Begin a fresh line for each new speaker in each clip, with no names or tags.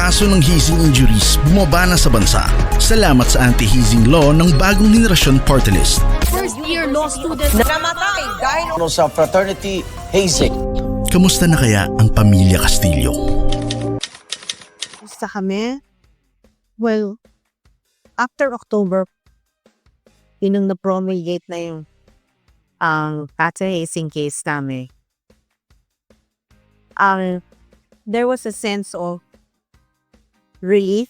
kaso ng hazing injuries bumaba na sa bansa. Salamat sa anti-hazing law ng bagong henerasyon party list.
First year law student
namatay dahil
ano sa fraternity hazing.
Kamusta na kaya ang pamilya Castillo?
Basta kami, well, after October, yun ang na-promulgate na yung ang hazing case namin. Ang there was a sense of relief,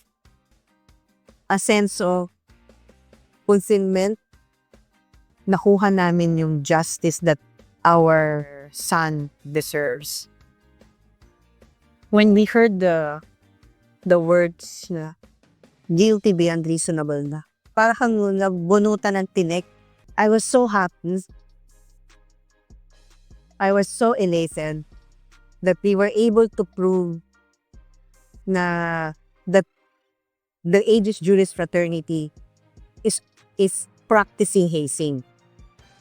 a sense of fulfillment. Nakuha namin yung justice that our son deserves. When we heard the the words na guilty beyond reasonable na. Para kang nabunutan ng tinik. I was so happy. I was so elated that we were able to prove na that the Aegis Juris Fraternity is is practicing hazing.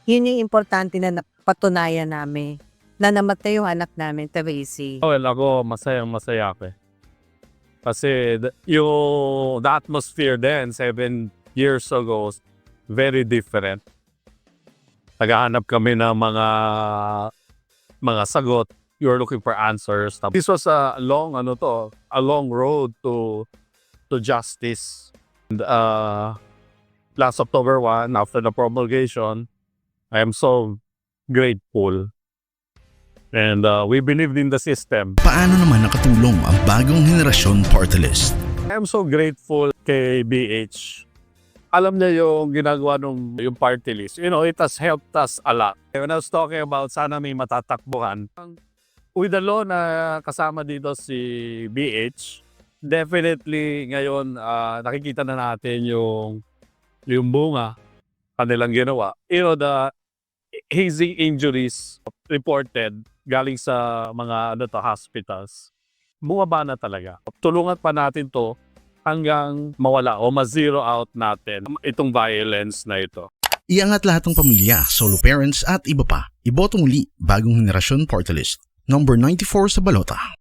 Yun yung importante na napatunayan namin na namatay yung anak namin, Teresi.
Well, ako masayang masaya ako eh. Kasi the, yung the atmosphere then, seven years ago, very different. Naghahanap kami ng mga mga sagot. You're looking for answers. This was a long, ano to, a long road to to justice. And, uh, last October 1, after the promulgation, I am so grateful And uh, we believed in the system.
Paano naman nakatulong ang bagong henerasyon party list?
I am so grateful kay BH. Alam niya yung ginagawa nung yung party list. You know, it has helped us a lot. When I was talking about sana may matatakbuhan, with the law na kasama dito si BH, definitely ngayon ah, nakikita na natin yung yung bunga kanilang ginawa. You know, the hazing injuries reported galing sa mga ano to, hospitals, bumaba na talaga. Tulungan pa natin to hanggang mawala o ma-zero out natin itong violence na ito.
Iangat lahat ng pamilya, solo parents at iba pa. Iboto muli bagong henerasyon party list. Number 94 sa balota.